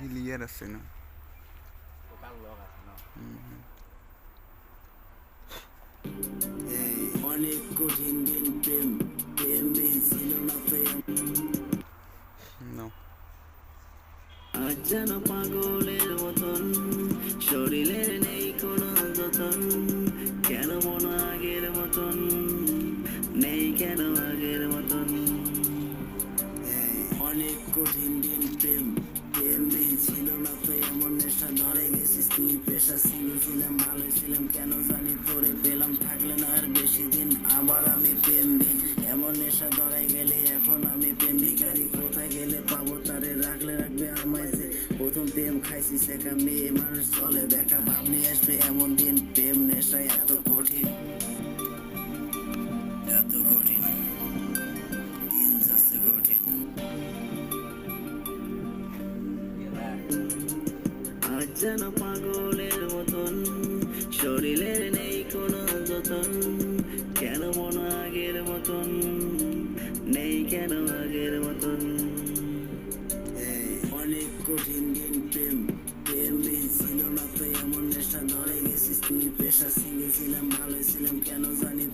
Clear আছে আছে না অনেক কঠিন দিন প্রেম প্রেম ছিল না প্রেম আজ যেন পাগলের মতন শরীরের নেই কোনো যতন। কেন মন আগের মতন? নেই কেন আগের মতন? অনেক কঠিন দিন প্রেম। ছিলাম ভালো ছিলাম, কেন জানি তোরে পেলাম, থাকলে না আর বেশি দিন। আবার আমি প্রেম দিন এমন নেশা ধরাই গেলে এখন আমি প্রেম। ভিখারি কোথায় গেলে পাবো, তারে রাখলে রাখবে আমায় যে। প্রথম প্রেম খাইছি সেকা মেয়ে মানুষ চলে, দেখা ভাবনি আসবে, এমন দিন। প্রেম নেশায় এত কঠিন। যেন পাগলের মতন। শরীরের নেই কোনো যতন। কেন মন আগের মতন? নেই কেন আগের মতন? অনেক কঠিন দিন প্রেম। প্রেম ছিল না তো এমন নেশা। ধরে গেছিস তুই পেশা সিঙ্গে ছিলাম ভালো ছিলাম কেন জানি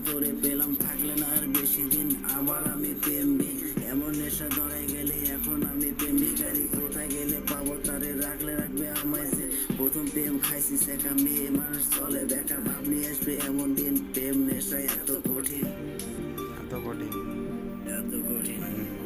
খাইছি সেকা মেয়ে মানুষ চলে দেখা ভাবনি আসবে এমন দিন প্রেম নেশায় এত কঠিন। এত কঠিন। এত কঠিন।